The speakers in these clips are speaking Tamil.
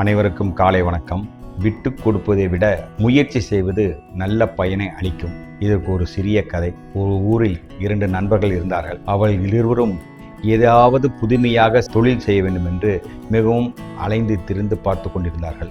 அனைவருக்கும் காலை வணக்கம். விட்டு கொடுப்பதை விட முயற்சி செய்வது நல்ல பயனை அளிக்கும். இதற்கு ஒரு சிறிய கதை. ஒரு ஊரில் இரண்டு நண்பர்கள் இருந்தார்கள். அவர்கள் இருவரும் ஏதாவது புதுமையாக தொழில் செய்ய வேண்டும் என்று மிகவும் அலைந்து திரிந்து பார்த்து கொண்டிருந்தார்கள்.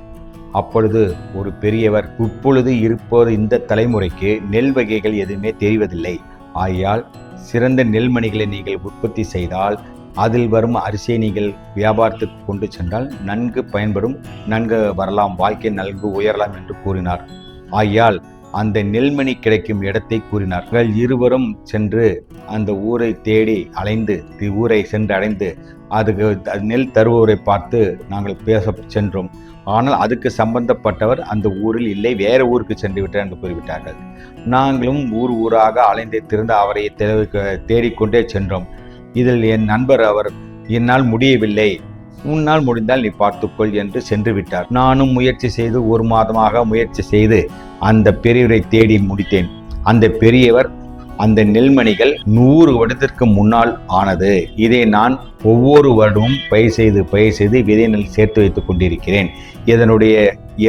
அப்பொழுது ஒரு பெரியவர் இப்பொழுது இருப்பது இந்த தலைமுறைக்கு நெல் வகைகள் எதுவுமே தெரிவதில்லை. ஆகையால் சிறந்த நெல்மணிகளை நீங்கள் உற்பத்தி செய்தால் அதில் வரும் அரிசியை நீங்கள் வியாபாரத்துக்கு கொண்டு சென்றால் நன்கு பயன்படும் நன்கு வரலாம் வாழ்க்கை நன்கு உயரலாம் என்று கூறினார். ஆகையால் அந்த நெல்மணி கிடைக்கும் இடத்தை கூறினார்கள் இருவரும் சென்று அந்த ஊரை தேடி அலைந்து தி- ஊரை சென்று அடைந்து அதுக்கு நெல் தருபவரை பார்த்து நாங்கள் பேச சென்றோம். ஆனால் அதுக்கு சம்பந்தப்பட்டவர் அந்த ஊரில் இல்லை வேற ஊருக்கு சென்று விட்டார் என்று கூறிவிட்டார்கள். நாங்களும் ஊர் ஊராக அலைந்து திறந்து அவரை தேடிக்கொண்டே சென்றோம். இதில் என் நண்பர் அவர் என்னால் முடியவில்லை. உன்னால் முடிந்தால் நீ பார்த்துக்கொள் என்று சென்று விட்டார். நானும் முயற்சி செய்து ஒரு மாதமாக முயற்சி செய்து அந்த பெரியவரை தேடி முடித்தேன். அந்த பெரியவர் அந்த நெல்மணிகள் நூறு வருடத்திற்கு முன்னால் ஆனது. இதை நான் ஒவ்வொரு வருடமும் பயிர் செய்து பயிர் செய்து விதை நெல் சேர்த்து வைத்துக் கொண்டிருக்கிறேன். இதனுடைய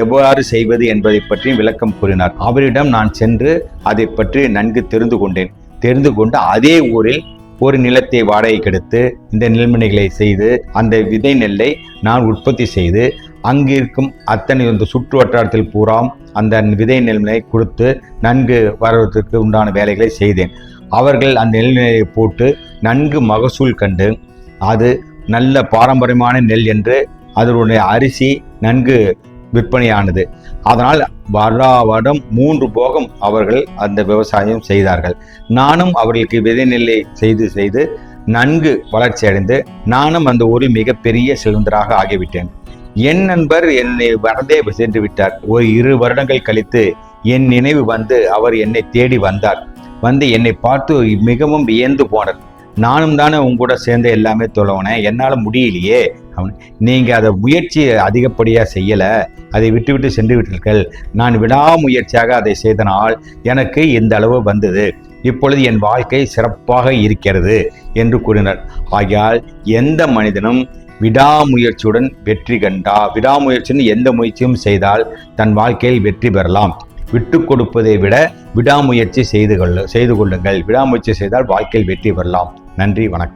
எவ்வாறு செய்வது என்பதை பற்றி விளக்கம் கூறினார். அவரிடம் நான் சென்று அதை பற்றி நன்கு தெரிந்து கொண்டேன். தெரிந்து கொண்டு அதே ஊரில் ஒரு நிலத்தை வாடகைக்கு எடுத்து இந்த நெல்மணிகளை செய்து அந்த விதை நெல்லை நான் உற்பத்தி செய்து அங்கு இருக்கும் அத்தனை இந்த சுற்று வட்டாரத்தில் பூராம் அந்த விதை நெல்மனை கொடுத்து நன்கு வருவதற்கு உண்டான வேலைகளை செய்தேன். அவர்கள் அந்த நெல்நிலையை போட்டு நன்கு மகசூல் கண்டு அது நல்ல பாரம்பரியமான நெல் என்று அதனுடைய அரிசி நன்கு விற்பனையானது. அதனால் வருடா வருடம் மூன்று போகம் அவர்கள் அந்த விவசாயம் செய்தார்கள். நானும் அவர்களுக்கு விதை நெல்லை செய்து செய்து நன்கு வளர்ச்சி அடைந்து நானும் அந்த ஊரில் மிகப்பெரிய செல்வந்தராக ஆகிவிட்டேன். என் நண்பர் என்னை வரதே சென்று விட்டார். ஒரு இரு வருடங்கள் கழித்து என் நினைவு வந்து அவர் என்னை தேடி வந்தார். வந்து என்னை பார்த்து மிகவும் வியந்து போனார். நானும் தானே உங்க கூட சேர்ந்து எல்லாமே தொலைவனேன் என்னால் முடியலையே. அவன் நீங்கள் அதை முயற்சி அதிகப்படியாக செய்யலை அதை விட்டுவிட்டு சென்று விட்டீர்கள். நான் விடாமுயற்சியாக அதை செய்தனால் எனக்கு இந்த அளவு வந்தது. இப்பொழுது என் வாழ்க்கை சிறப்பாக இருக்கிறது என்று கூறினார். ஆகையால் எந்த மனிதனும் விடாமுயற்சியுடன் வெற்றி கண்டா விடாமுயற்சின்னு எந்த முயற்சியும் செய்தால் தன் வாழ்க்கையில் வெற்றி பெறலாம். விட்டு கொடுப்பதை விட விடாமுயற்சி செய்து கொள்ள செய்து கொள்ளுங்கள். விடாமுயற்சி செய்தால் வாழ்க்கையில் வெற்றி பெறலாம். நன்றி வணக்கம்.